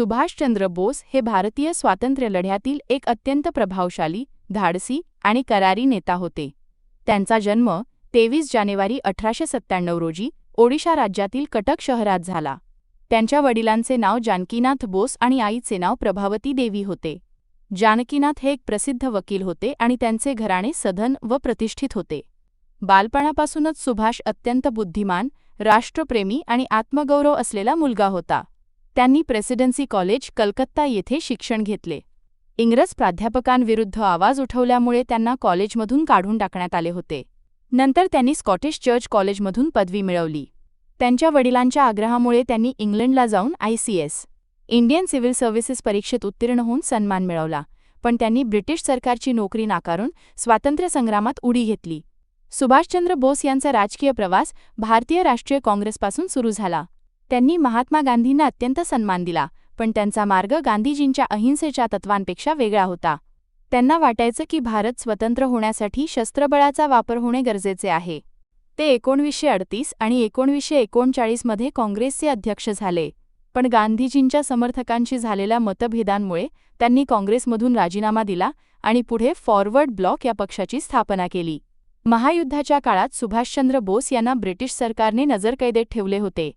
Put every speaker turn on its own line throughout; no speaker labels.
सुभाषचंद्र बोस हे भारतीय स्वातंत्र्य लढ्यातील एक अत्यंत प्रभावशाली धाडसी आणि करारी नेता होते. त्यांचा जन्म तेवीस जानेवारी अठराशे सत्त्याण्णव रोजी ओडिशा राज्यातील कटक शहरात झाला. त्यांच्या वडिलांचे नाव जानकीनाथ बोस आणि आईचे नाव प्रभावती देवी होते. जानकीनाथ हे एक प्रसिद्ध वकील होते आणि त्यांचे घराणे सधन व प्रतिष्ठित होते. बालपणापासूनच सुभाष अत्यंत बुद्धिमान राष्ट्रप्रेमी आणि आत्मगौरव असलेला मुलगा होता. त्यांनी प्रेसिडेन्सी कॉलेज कलकत्ता येथे शिक्षण घेतले. इंग्रज प्राध्यापकांविरुद्ध आवाज उठवल्यामुळे त्यांना कॉलेजमधून काढून टाकण्यात आले होते. नंतर त्यांनी स्कॉटिश चर्च कॉलेजमधून पदवी मिळवली. त्यांच्या वडिलांच्या आग्रहामुळे त्यांनी इंग्लंडला जाऊन I C S Indian civil services परीक्षेत उत्तीर्ण होऊन सन्मान मिळवला. पण त्यांनी ब्रिटिश सरकारची नोकरी नाकारून स्वातंत्र्यसंग्रामात उडी घेतली. सुभाषचंद्र बोस यांचा राजकीय प्रवास भारतीय राष्ट्रीय काँग्रेसपासून सुरू झाला. त्यांनी महात्मा गांधींना अत्यंत सन्मान दिला पण त्यांचा मार्ग गांधीजींच्या अहिंसेच्या तत्वांपेक्षा वेगळा होता. त्यांना वाटायचं की भारत स्वतंत्र होण्यासाठी शस्त्रबळाचा वापर होणे गरजेचे आहे. ते एकोणवीसशे अडतीस आणि एकोणवीसशे एकोणचाळीसमध्ये काँग्रेसचे अध्यक्ष झाले. पण गांधीजींच्या समर्थकांशी झालेल्या मतभेदांमुळे त्यांनी काँग्रेसमधून राजीनामा दिला आणि पुढे फॉरवर्ड ब्लॉक या पक्षाची स्थापना केली. महायुद्धाच्या काळात सुभाषचंद्र बोस यांना ब्रिटिश सरकारने नजरकैदेत ठेवले होते.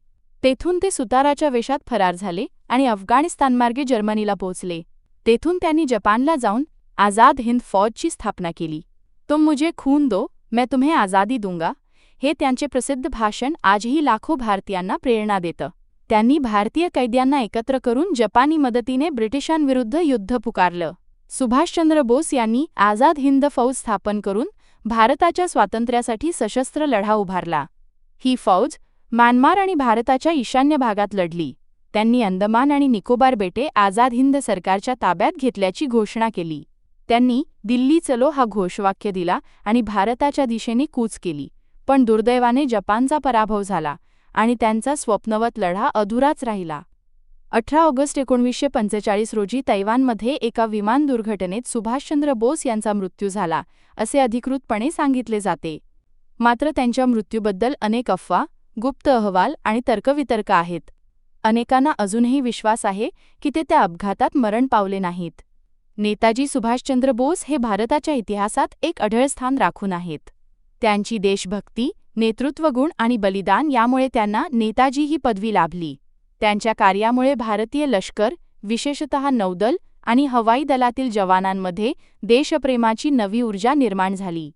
तेथून ते सुताराच्या वेशात फरार झाले आणि अफगाणिस्तानमार्गे जर्मनीला पोहोचले. तेथून त्यांनी जपानला जाऊन आझाद हिंद फौजची स्थापना केली. तुम मुझे खून दो मैं तुम्हें आझादी दूंगा. हे त्यांचे प्रसिद्ध भाषण आजही लाखो भारतीयांना प्रेरणा देतं. त्यांनी भारतीय कैद्यांना एकत्र करून जपानी मदतीने ब्रिटिशांविरुद्ध युद्ध पुकारलं. सुभाषचंद्र बोस यांनी आझाद हिंद फौज स्थापन करून भारताच्या स्वातंत्र्यासाठी सशस्त्र लढा उभारला. ही फौज म्यानमार आणि भारताच्या ईशान्य भागात लढली. त्यांनी अंदमान आणि निकोबार बेटे आझाद हिंद सरकारच्या ताब्यात घेतल्याची घोषणा केली. त्यांनी दिल्ली चलो हा घोषवाक्य दिला आणि भारताच्या दिशेने कूच केली. पण दुर्दैवाने जपानचा पराभव झाला आणि त्यांचा स्वप्नवत लढा अधुराच राहिला. अठरा ऑगस्ट एकोणवीसशे पंचेचाळीस रोजी तैवानमध्ये एका विमान दुर्घटनेत सुभाषचंद्र बोस यांचा मृत्यू झाला असे अधिकृतपणे सांगितले जाते. मात्र त्यांच्या मृत्यूबद्दल अनेक अफवा गुप्त अहवाल आणि तर्कवितर्क आहेत. अनेकांना अजूनही विश्वास आहे की ते त्या अपघातात मरण पावले नाहीत. नेताजी सुभाषचंद्र बोस हे भारताच्या इतिहासात एक अढळ स्थान राखून आहेत. त्यांची देशभक्ती नेतृत्वगुण आणि बलिदान यामुळे त्यांना नेताजी ही पदवी लाभली. त्यांच्या कार्यामुळे भारतीय लष्कर विशेषतः नौदल आणि हवाई दलातील जवानांमध्ये देशप्रेमाची नवी ऊर्जा निर्माण झाली.